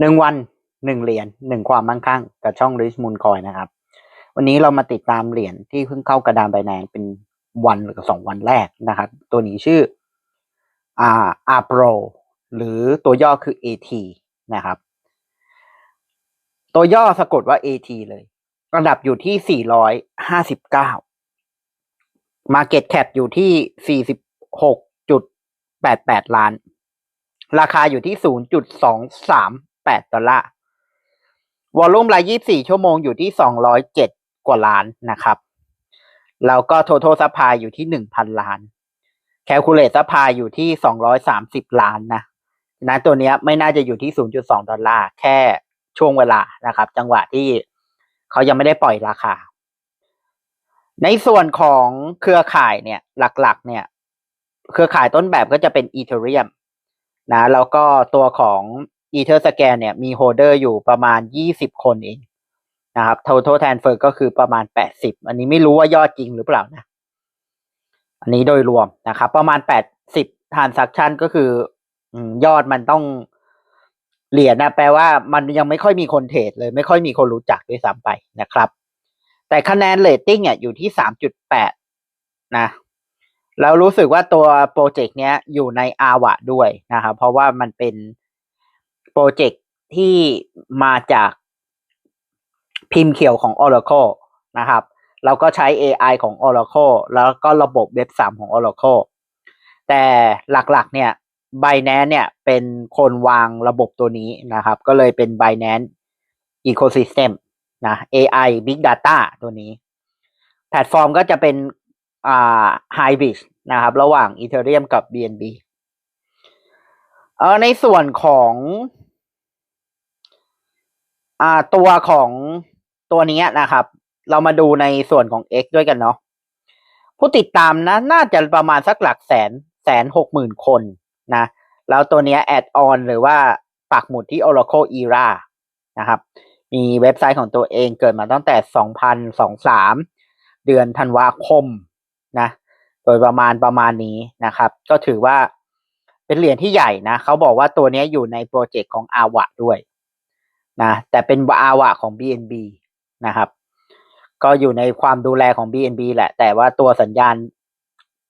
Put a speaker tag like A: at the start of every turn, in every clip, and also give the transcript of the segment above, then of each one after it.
A: หนึ่งวันหนึ่งเหรียญหนึ่งความมั่งคั่งกับช่อง Rich Moon Coin นะครับ วันนี้เรามาติดตามเหรียญที่เพิ่งเข้ากระดานใบแนนเป็นวันหรือสองวันแรกนะครับ ตัวนี้ชื่ออ่าอาโปรหรือตัวย่อคือ AT นะครับ ตัวย่อสะกดว่า AT เลยระดับอยู่ที่ 459 Market Cap อยู่ที่ 46.88 ล้าน ราคาอยู่ที่ 8 ดอลลาร์ วอลลุ่มราย 24 ชั่วโมงอยู่ที่ 207 กว่าล้านนะครับ แล้วก็ total supply อยู่ที่ 1,000 ล้าน calculate supply อยู่ที่ 230 ล้านนะนะตัวเนี้ยไม่น่าจะอยู่ที่ 0.2 ดอลลาร์ แค่ช่วงเวลานะครับ จังหวะที่เขายังไม่ได้ปล่อยราคา ในส่วนของเครือข่ายเนี่ยหลักๆ เนี่ย เครือข่ายต้นแบบก็จะเป็น Ethereum นะแล้วก็ตัวของ Etherscan เนี่ยมีโฮเดอร์อยู่ประมาณ 20 คนเองนะครับ total transfer ก็คือประมาณ 80 อันนี้ไม่รู้ว่ายอดจริงหรือเปล่านะ อันนี้โดยรวมนะครับ ประมาณ 80 transaction ก็คือยอดมันต้องเหรียญนะแปลว่ามันยังไม่ค่อยมีคนเทรดเลย ไม่ค่อยมีคนรู้จักด้วยซ้ำไปนะครับ แต่คะแนนเรตติ้งเนี่ยอยู่ที่ 3.8 นะแล้วรู้สึกว่าตัวโปรเจกต์เนี้ยอยู่ในอาวะด้วยนะครับ เพราะว่ามันเป็น โปรเจกต์ที่มาจากพิมพ์เขียวของ Oracle นะครับ เราก็ใช้ AI ของ Oracle แล้วก็ระบบเว็บ3ของ Oracle แต่หลักๆ เนี่ย Binance เนี่ยเป็นคนวางระบบตัวนี้นะครับ ก็เลยเป็น Binance Ecosystem นะ AI Big Data ตัวนี้ แพลตฟอร์มก็จะเป็นอ่า Hybrid นะครับ ระหว่าง Ethereum กับ BNB เออในส่วนของ อ่าตัวของตัวนี้นะครับ เรามาดูในส่วนของ X ด้วยกันเนาะผู้ติดตามนะน่าจะประมาณสักหลักแสนแสนหกหมื่นคนนะแล้วตัวนี้แอดออนหรือว่าปักหมุดที่ Oracle Era นะครับ มีเว็บไซต์ของตัวเองเกิดมาตั้งแต่ 2023 เดือนธันวาคมนะ โดยประมาณประมาณนี้นะครับ ก็ถือว่าเป็นเหรียญที่ใหญ่นะ เขาบอกว่าตัวนี้อยู่ในโปรเจกต์ของอาวะด้วย นะแต่เป็นอาวะของ BNB นะครับ ก็อยู่ในความดูแลของ BNB แหละ แต่ว่าตัวสัญญาณ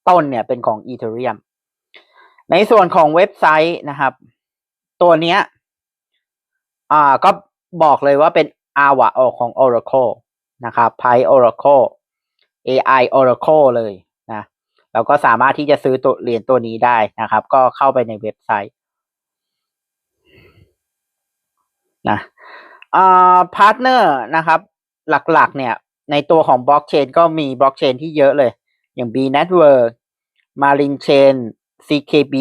A: ต้นเนี่ยเป็นของ Ethereum ในส่วนของเว็บไซต์นะครับ ตัวเนี้ยอ่าก็บอกเลยว่าเป็นอาวะออกของ Oracle นะครับ Pi Oracle AI Oracle เลยนะแล้วก็สามารถที่จะซื้อตัวเหรียญตัวนี้ได้นะครับ ก็เข้าไปในเว็บไซต์นะ อ่าพาร์ทเนอร์นะครับ หลักๆ เนี่ย ในตัวของบล็อกเชนก็มีบล็อกเชนที่เยอะเลย อย่าง B Network Marlin Chain CKB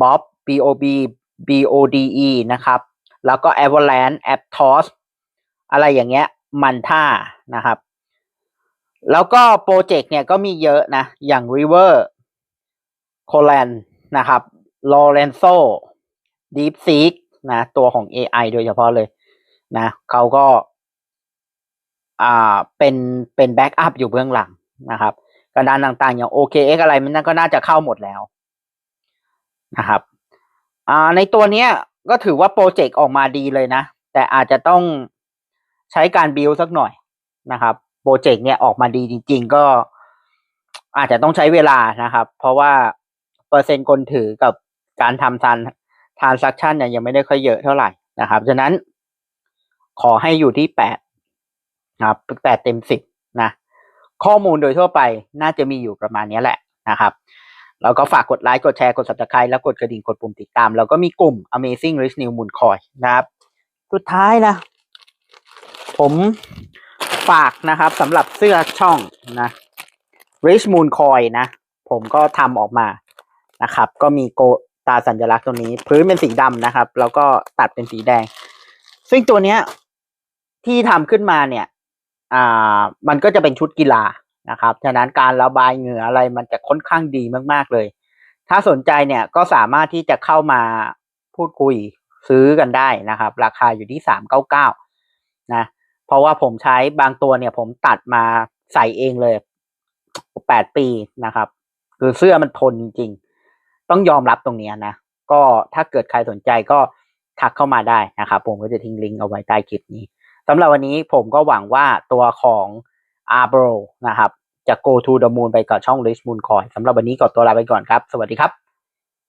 A: Bob BOB BODE นะครับ แล้วก็ Avalanche Aptos อะไรอย่างเงี้ยมันท่านะครับ แล้วก็โปรเจกต์เนี่ยก็มีเยอะนะ อย่าง River c o l a n นะครับ Lorenzo DeepSeek นะ ตัวของ AI โดยเฉพาะเลย นะเขาก็อ่าเป็นเป็นแบ็กอัพอยู่เบื้องหลังนะครับกระดานต่างๆ อย่าง OKX อะไรมันก็น่าจะเข้าหมดแล้วนะครับอ่าในตัวเนี้ยก็ถือว่าโปรเจกต์ออกมาดีเลยนะ แต่อาจจะต้องใช้การบิลสักหน่อยนะครับโปรเจกต์เนี่ยออกมาดีจริง ๆ ก็อาจจะต้องใช้เวลานะครับ เพราะว่าเปอร์เซ็นต์คนถือกับการทำทานทานซักชันเนี่ยยังไม่ได้ค่อยเยอะเท่าไหร่นะครับฉะนั้น ขอให้อยู่ที่แปดนะครับแปดเต็มสิบนะข้อมูลโดยทั่วไปน่าจะมีอยู่ประมาณนี้แหละนะครับแล้วก็ฝากกดไลค์กดแชร์กด subscribe แล้วกดกระดิ่งกดปุ่มติดตาม แล้วก็มีกลุ่ม Amazing Rich New Moon Coin นะครับ สุดท้ายนะ ผมฝากนะครับสำหรับเสื้อช่องนะ Rich Moon Coin นะ ผมก็ทำออกมานะครับ ก็มีโกตาสัญลักษณ์ตรงนี้ พื้นเป็นสีดำนะครับ แล้วก็ตัดเป็นสีแดง ซึ่งตัวเนี้ย ที่ทำขึ้นมาเนี่ย อ่า มันก็จะเป็นชุดกีฬานะครับ ฉะนั้นการระบายเหงื่ออะไรมันจะค่อนข้างดีมาก ๆเลย ถ้าสนใจเนี่ยก็สามารถที่จะเข้ามาพูดคุยซื้อกันได้นะครับ ราคาอยู่ที่สามเก้าเก้านะ เพราะว่าผมใช้บางตัวเนี่ย ผมตัดมาใส่เองเลยแปดปีนะครับ คือเสื้อมันทนจริงๆ ต้องยอมรับตรงนี้นะ ก็ถ้าเกิดใครสนใจก็ทักเข้ามาได้นะครับ ผมก็จะทิ้งลิงก์เอาไว้ใต้คลิปนี้ สำหรับวันนี้ผมก็หวังว่าตัวของ a r b r o นะครับ จะ go to the moon ไปกับช่อง Rich Moon Coin สำหรับวันนี้ก็ตัวลาไปก่อนครับ สวัสดีครับ